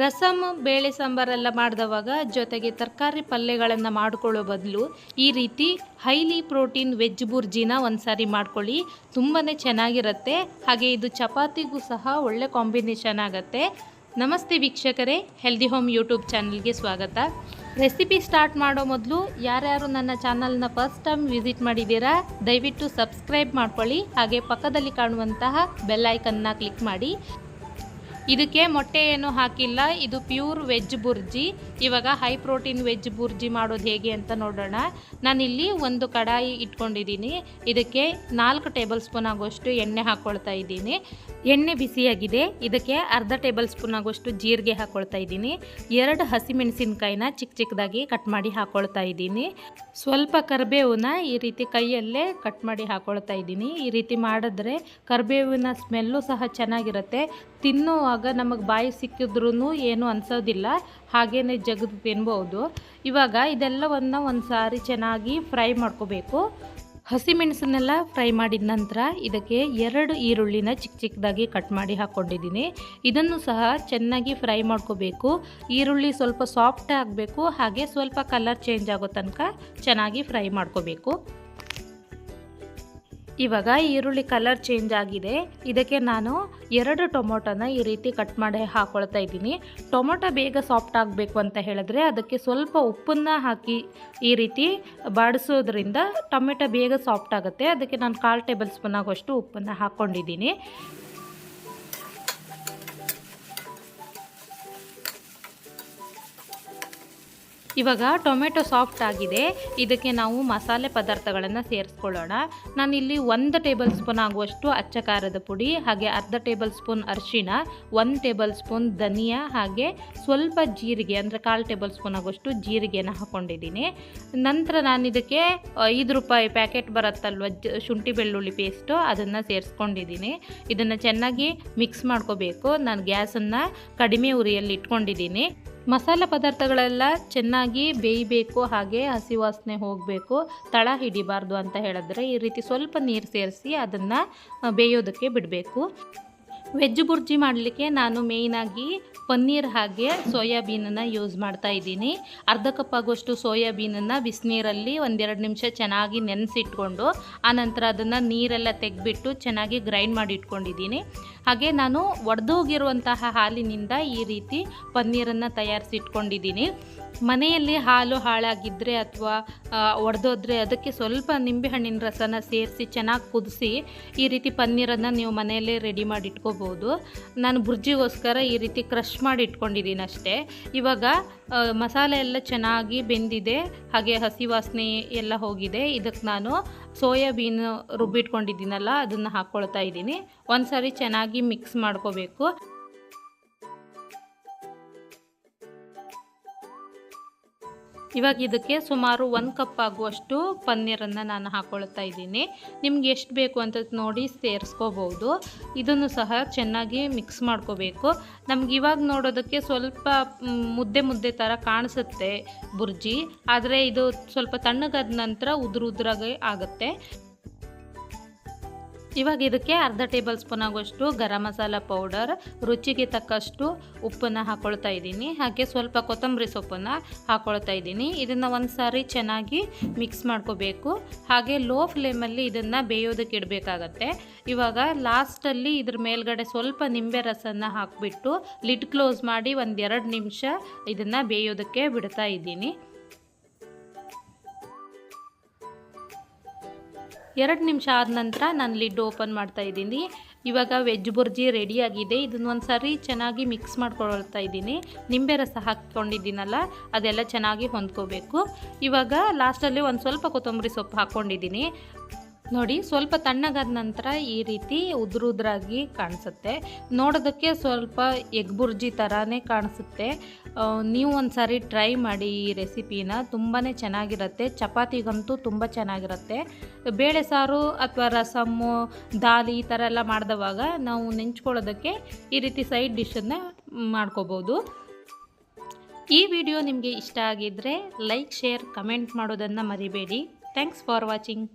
ರಸಮ್ ಬೇಳೆ ಸಾಂಬಾರೆಲ್ಲ ಮಾಡಿದವಾಗ ಜೊತೆಗೆ ತರಕಾರಿ ಪಲ್ಯಗಳನ್ನು ಮಾಡಿಕೊಳ್ಳೋ ಬದಲು ಈ ರೀತಿ ಹೈಲಿ ಪ್ರೋಟೀನ್ ವೆಜ್ ಬುರ್ಜಿನ ಒಂದು ಸಾರಿ ಮಾಡ್ಕೊಳ್ಳಿ. ತುಂಬಾ ಚೆನ್ನಾಗಿರುತ್ತೆ. ಹಾಗೆ ಇದು ಚಪಾತಿಗೂ ಸಹ ಒಳ್ಳೆ ಕಾಂಬಿನೇಷನ್ ಆಗುತ್ತೆ. ನಮಸ್ತೆ ವೀಕ್ಷಕರೇ. ಹೆಲ್ದಿ ಹೋಮ್ ಯೂಟ್ಯೂಬ್ ಚಾನಲ್ಗೆ ಸ್ವಾಗತ. ರೆಸಿಪಿ ಸ್ಟಾರ್ಟ್ ಮಾಡೋ ಮೊದಲು ಯಾರ್ಯಾರು ನನ್ನ ಚಾನಲ್ನ ಫಸ್ಟ್ ಟೈಮ್ ವಿಸಿಟ್ ಮಾಡಿದ್ದೀರಾ, ದಯವಿಟ್ಟು ಸಬ್ಸ್ಕ್ರೈಬ್ ಮಾಡ್ಕೊಳ್ಳಿ. ಹಾಗೆ ಪಕ್ಕದಲ್ಲಿ ಕಾಣುವಂತಹ ಬೆಲ್ಲೈಕನ್ನ ಕ್ಲಿಕ್ ಮಾಡಿ. ಇದಕ್ಕೆ ಮೊಟ್ಟೆ ಏನು ಹಾಕಿಲ್ಲ. ಇದು ಪ್ಯೂರ್ ವೆಜ್ ಬುರ್ಜಿ. ಇವಾಗ ಹೈ ಪ್ರೋಟೀನ್ ವೆಜ್ ಬುರ್ಜಿ ಮಾಡೋದು ಹೇಗೆ ಅಂತ ನೋಡೋಣ. ನಾನಿಲ್ಲಿ ಒಂದು ಕಡಾಯಿ ಇಟ್ಕೊಂಡಿದ್ದೀನಿ. ಇದಕ್ಕೆ ನಾಲ್ಕು ಟೇಬಲ್ ಸ್ಪೂನ್ ಆಗುವಷ್ಟು ಎಣ್ಣೆ ಹಾಕ್ಕೊಳ್ತಾ ಇದ್ದೀನಿ. ಎಣ್ಣೆ ಬಿಸಿಯಾಗಿದೆ. ಇದಕ್ಕೆ ಅರ್ಧ ಟೇಬಲ್ ಸ್ಪೂನ್ ಆಗುವಷ್ಟು ಜೀರಿಗೆ ಹಾಕ್ಕೊಳ್ತಾ ಇದ್ದೀನಿ. ಎರಡು ಹಸಿಮೆಣಸಿನ್ಕಾಯಿನ ಚಿಕ್ಕ ಚಿಕ್ಕದಾಗಿ ಕಟ್ ಮಾಡಿ ಹಾಕ್ಕೊಳ್ತಾ ಇದ್ದೀನಿ. ಸ್ವಲ್ಪ ಕರಿಬೇವನ್ನ ಈ ರೀತಿ ಕೈಯಲ್ಲೇ ಕಟ್ ಮಾಡಿ ಹಾಕ್ಕೊಳ್ತಾ ಇದ್ದೀನಿ. ಈ ರೀತಿ ಮಾಡಿದ್ರೆ ಕರಿಬೇವಿನ ಸ್ಮೆಲ್ಲು ಸಹ ಚೆನ್ನಾಗಿರುತ್ತೆ. ತಿನ್ನುವಾಗ ನಮಗೆ ಬಾಯಿ ಸಿಕ್ಕಿದ್ರೂ ಏನು ಅನ್ಸೋದಿಲ್ಲ. ಹಾಗೇ ಜಗದು ತಿನ್ಬೋದು. ಇವಾಗ ಇದೆಲ್ಲವನ್ನ ಒಂದು ಸಾರಿ ಚೆನ್ನಾಗಿ ಫ್ರೈ ಮಾಡ್ಕೋಬೇಕು. ಹಸಿಮೆಣಸನ್ನೆಲ್ಲ ಫ್ರೈ ಮಾಡಿದ ನಂತರ ಇದಕ್ಕೆ ಎರಡು ಈರುಳ್ಳಿನ ಚಿಕ್ಕ ಚಿಕ್ಕದಾಗಿ ಕಟ್ ಮಾಡಿ ಹಾಕ್ಕೊಂಡಿದ್ದೀನಿ ಇದನ್ನು ಸಹ ಚೆನ್ನಾಗಿ ಫ್ರೈ ಮಾಡ್ಕೋಬೇಕು. ಈರುಳ್ಳಿ ಸ್ವಲ್ಪ ಸಾಫ್ಟ್ ಆಗಬೇಕು. ಹಾಗೆ ಸ್ವಲ್ಪ ಕಲರ್ ಚೇಂಜ್ ಆಗೋ ತನಕ ಚೆನ್ನಾಗಿ ಫ್ರೈ ಮಾಡ್ಕೋಬೇಕು. ಇವಾಗ ಈರುಳ್ಳಿ ಕಲರ್ ಚೇಂಜ್ ಆಗಿದೆ. ಇದಕ್ಕೆ ನಾನು ಎರಡು ಟೊಮೊಟೊನ ಈ ರೀತಿ ಕಟ್ ಮಾಡಿ ಹಾಕೊಳ್ತಾ ಇದ್ದೀನಿ. ಟೊಮೊಟೊ ಬೇಗ ಸಾಫ್ಟ್ ಆಗಬೇಕು ಅಂತ ಹೇಳಿದ್ರೆ ಅದಕ್ಕೆ ಸ್ವಲ್ಪ ಉಪ್ಪನ್ನು ಹಾಕಿ ಈ ರೀತಿ ಬಾಡಿಸೋದ್ರಿಂದ ಟೊಮೆಟೊ ಬೇಗ ಸಾಫ್ಟ್ ಆಗುತ್ತೆ. ಅದಕ್ಕೆ ನಾನು ಕಾಲು ಟೇಬಲ್ ಸ್ಪೂನ್ ಆಗೋಷ್ಟು ಉಪ್ಪನ್ನು ಹಾಕ್ಕೊಂಡಿದ್ದೀನಿ ಇವಾಗ ಟೊಮೆಟೊ ಸಾಫ್ಟ್ ಆಗಿದೆ. ಇದಕ್ಕೆ ನಾವು ಮಸಾಲೆ ಪದಾರ್ಥಗಳನ್ನು ಸೇರಿಸ್ಕೊಳ್ಳೋಣ. ನಾನಿಲ್ಲಿ ಒಂದು ಟೇಬಲ್ ಸ್ಪೂನ್ ಆಗುವಷ್ಟು ಅಚ್ಚ ಖಾರದ ಪುಡಿ, ಹಾಗೆ ಅರ್ಧ ಟೇಬಲ್ ಸ್ಪೂನ್ ಅರಿಶಿಣ, ಒಂದು ಟೇಬಲ್ ಸ್ಪೂನ್ ಧನಿಯಾ, ಹಾಗೆ ಸ್ವಲ್ಪ ಜೀರಿಗೆ, ಅಂದರೆ ಕಾಲು ಟೇಬಲ್ ಸ್ಪೂನ್ ಆಗುವಷ್ಟು ಜೀರಿಗೆನ ಹಾಕ್ಕೊಂಡಿದ್ದೀನಿ ನಂತರ ನಾನು ಇದಕ್ಕೆ ಐದು ರೂಪಾಯಿ ಪ್ಯಾಕೆಟ್ ಬರುತ್ತಲ್ವ ಶುಂಠಿ ಬೆಳ್ಳುಳ್ಳಿ ಪೇಸ್ಟು, ಅದನ್ನು ಸೇರಿಸ್ಕೊಂಡಿದ್ದೀನಿ. ಇದನ್ನು ಚೆನ್ನಾಗಿ ಮಿಕ್ಸ್ ಮಾಡ್ಕೋಬೇಕು. ನಾನು ಗ್ಯಾಸನ್ನು ಕಡಿಮೆ ಉರಿಯಲ್ಲಿ ಇಟ್ಕೊಂಡಿದ್ದೀನಿ. ಮಸಾಲೆ ಪದಾರ್ಥಗಳೆಲ್ಲ ಚೆನ್ನಾಗಿ ಬೇಯಬೇಕು, ಹಾಗೆ ಹಸಿ ವಾಸನೆ ಹೋಗಬೇಕು, ತಳ ಹಿಡಿಬಾರ್ದು ಅಂತ ಹೇಳಿದ್ರೆ ಈ ರೀತಿ ಸ್ವಲ್ಪ ನೀರು ಸೇರಿಸಿ ಅದನ್ನು ಬೇಯೋದಕ್ಕೆ ಬಿಡಬೇಕು. ವೆಜ್ ಬುರ್ಜಿ ಮಾಡಲಿಕ್ಕೆ ನಾನು ಮೇಯ್ನಾಗಿ ಪನ್ನೀರ್ ಹಾಗೆ ಸೋಯಾಬೀನನ್ನು ಯೂಸ್ ಮಾಡ್ತಾ ಇದ್ದೀನಿ. ಅರ್ಧ ಕಪ್ ಆಗುವಷ್ಟು ಸೋಯಾಬೀನನ್ನು ಬಿಸಿನೀರಲ್ಲಿ ಒಂದೆರಡು ನಿಮಿಷ ಚೆನ್ನಾಗಿ ನೆನೆಸಿಟ್ಕೊಂಡು, ಆನಂತರ ಅದನ್ನು ನೀರೆಲ್ಲ ತೆಗೆದ್ಬಿಟ್ಟು ಚೆನ್ನಾಗಿ ಗ್ರೈಂಡ್ ಮಾಡಿ ಇಟ್ಕೊಂಡಿದ್ದೀನಿ. ಹಾಗೆ ನಾನು ಒಡೆದೋಗಿರುವಂತಹ ಹಾಲಿನಿಂದ ಈ ರೀತಿ ಪನ್ನೀರನ್ನು ತಯಾರಿಸಿ ಇಟ್ಕೊಂಡಿದ್ದೀನಿ ಮನೆಯಲ್ಲಿ ಹಾಲು ಹಾಳಾಗಿದ್ದರೆ ಅಥವಾ ಒಡೆದೋದ್ರೆ ಅದಕ್ಕೆ ಸ್ವಲ್ಪ ನಿಂಬೆಹಣ್ಣಿನ ರಸನ ಸೇರಿಸಿ ಚೆನ್ನಾಗಿ ಕುದಿಸಿ ಈ ರೀತಿ ಪನ್ನೀರನ್ನು ನೀವು ಮನೆಯಲ್ಲೇ ರೆಡಿ ಮಾಡಿ ಇಟ್ಕೋಬೋದು ನಾನು ಬುರ್ಜಿಗೋಸ್ಕರ ಈ ರೀತಿ ಕ್ರಷ್ ಮಾಡಿ ಇಟ್ಕೊಂಡಿದ್ದೀನಿ ಅಷ್ಟೇ ಇವಾಗ ಮಸಾಲೆ ಎಲ್ಲ ಚೆನ್ನಾಗಿ ಬೆಂದಿದೆ, ಹಾಗೆ ಹಸಿ ವಾಸನೆ ಎಲ್ಲ ಹೋಗಿದೆ. ಇದಕ್ಕೆ ನಾನು ಸೋಯಾಬೀನ್ ರುಬ್ಬಿಟ್ಕೊಂಡಿದ್ದೀನಲ್ಲ, ಅದನ್ನು ಹಾಕ್ಕೊಳ್ತಾ ಇದ್ದೀನಿ. ಒಂದು ಸಾರಿ ಚೆನ್ನಾಗಿ ಮಿಕ್ಸ್ ಮಾಡ್ಕೋಬೇಕು. ಇವಾಗ ಇದಕ್ಕೆ ಸುಮಾರು ಒಂದು ಕಪ್ ಆಗುವಷ್ಟು ಪನ್ನೀರನ್ನು ನಾನು ಹಾಕ್ಕೊಳ್ತಾ ಇದ್ದೀನಿ. ನಿಮ್ಗೆ ಎಷ್ಟು ಬೇಕು ಅಂತ ನೋಡಿ ಸೇರಿಸ್ಕೋಬೋದು. ಇದನ್ನು ಸಹ ಚೆನ್ನಾಗಿ ಮಿಕ್ಸ್ ಮಾಡ್ಕೋಬೇಕು. ನಮ್ಗೆ ಇವಾಗ ನೋಡೋದಕ್ಕೆ ಸ್ವಲ್ಪ ಮುದ್ದೆ ಮುದ್ದೆ ಥರ ಕಾಣಿಸುತ್ತೆ ಬುರ್ಜಿ. ಆದರೆ ಇದು ಸ್ವಲ್ಪ ತಣ್ಣಗಾದ ನಂತರ ಉದುರು ಉದುರಾಗಿ ಆಗುತ್ತೆ. ಇವಾಗ ಇದಕ್ಕೆ ಅರ್ಧ ಟೇಬಲ್ ಸ್ಪೂನ್ ಆಗುವಷ್ಟು ಗರಂ ಮಸಾಲ ಪೌಡರ್, ರುಚಿಗೆ ತಕ್ಕಷ್ಟು ಉಪ್ಪನ್ನು ಹಾಕೊಳ್ತಾ ಇದ್ದೀನಿ. ಹಾಗೆ ಸ್ವಲ್ಪ ಕೊತ್ತಂಬರಿ ಸೊಪ್ಪನ್ನು ಹಾಕೊಳ್ತಾ ಇದ್ದೀನಿ. ಇದನ್ನು ಒಂದು ಸಾರಿ ಚೆನ್ನಾಗಿ ಮಿಕ್ಸ್ ಮಾಡ್ಕೋಬೇಕು. ಹಾಗೆ ಲೋ ಫ್ಲೇಮಲ್ಲಿ ಇದನ್ನು ಬೇಯೋದಕ್ಕೆ ಇಡಬೇಕಾಗತ್ತೆ. ಇವಾಗ ಲಾಸ್ಟಲ್ಲಿ ಇದ್ರ ಮೇಲ್ಗಡೆ ಸ್ವಲ್ಪ ನಿಂಬೆ ರಸನ್ನ ಹಾಕಿಬಿಟ್ಟು ಲಿಡ್ ಕ್ಲೋಸ್ ಮಾಡಿ ಒಂದೆರಡು ನಿಮಿಷ ಇದನ್ನು ಬೇಯೋದಕ್ಕೆ ಬಿಡ್ತಾ ಇದ್ದೀನಿ. ಎರಡು ನಿಮಿಷ ಆದ ನಂತರ ನಾನು ಲಿಡ್ ಓಪನ್ ಮಾಡ್ತಾ ಇದ್ದೀನಿ. ಇವಾಗ ವೆಜ್ ಬುರ್ಜಿ ರೆಡಿಯಾಗಿದೆ ಇದನ್ನು ಒಂದು ಸಾರಿ ಚೆನ್ನಾಗಿ ಮಿಕ್ಸ್ ಮಾಡ್ಕೊಳ್ತಾ ಇದ್ದೀನಿ. ನಿಂಬೆ ರಸ ಹಾಕ್ಕೊಂಡಿದ್ದೀನಲ್ಲ, ಅದೆಲ್ಲ ಚೆನ್ನಾಗಿ ಹೊಂದ್ಕೋಬೇಕು. ಇವಾಗ ಲಾಸ್ಟಲ್ಲಿ ಒಂದು ಸ್ವಲ್ಪ ಕೊತ್ತಂಬರಿ ಸೊಪ್ಪು ಹಾಕ್ಕೊಂಡಿದ್ದೀನಿ. ನೋಡಿ, ಸ್ವಲ್ಪ ತಣ್ಣಗಾದ ನಂತರ ಈ ರೀತಿ ಉದ್ರುದ್ರಾಗಿ ಕಾಣಿಸುತ್ತೆ. ನೋಡೋದಕ್ಕೆ ಸ್ವಲ್ಪ ಎಗ್ ಬುರ್ಜಿ ಥರನೇ ಕಾಣಿಸುತ್ತೆ. ನೀವು ಒಂದು ಸಾರಿ ಟ್ರೈ ಮಾಡಿ ಈ ರೆಸಿಪಿನ. ತುಂಬಾ ಚೆನ್ನಾಗಿರುತ್ತೆ. ಚಪಾತಿಗಂತೂ ತುಂಬ ಚೆನ್ನಾಗಿರುತ್ತೆ. ಬೇಳೆ ಸಾರು ಅಥವಾ ರಸಮ್ಮು, ದಾಲ್ ಈ ಥರ ಎಲ್ಲ ಮಾಡಿದವಾಗ ನಾವು ನೆಂಚ್ಕೊಳ್ಳೋದಕ್ಕೆ ಈ ರೀತಿ ಸೈಡ್ ಡಿಶನ್ನು ಮಾಡ್ಕೋಬೋದು. ಈ ವಿಡಿಯೋ ನಿಮಗೆ ಇಷ್ಟ ಆಗಿದ್ದರೆ ಲೈಕ್, ಶೇರ್, ಕಮೆಂಟ್ ಮಾಡೋದನ್ನು ಮರಿಬೇಡಿ. Thanks for watching.